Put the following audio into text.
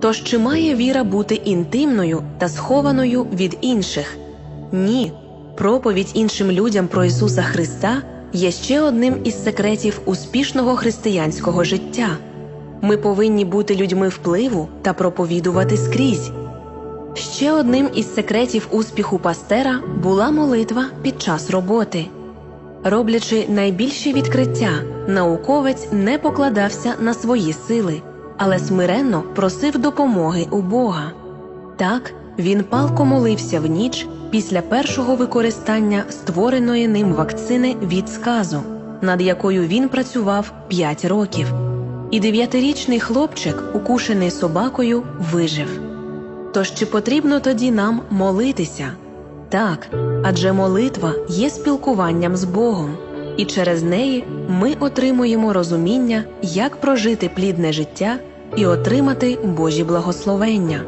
Тож чи має віра бути інтимною та схованою від інших? Ні. Проповідь іншим людям про Ісуса Христа є ще одним із секретів успішного християнського життя. Ми повинні бути людьми впливу та проповідувати скрізь. Ще одним із секретів успіху пастера була молитва під час роботи. Роблячи найбільші відкриття, науковець не покладався на свої сили, але смиренно просив допомоги у Бога. Так, він палко молився в ніч після першого використання створеної ним вакцини від сказу, над якою він працював 5 років. І дев'ятирічний хлопчик, укушений собакою, вижив. Тож чи потрібно тоді нам молитися? Так, адже молитва є спілкуванням з Богом, і через неї ми отримуємо розуміння, як прожити плідне життя і отримати Божі благословення.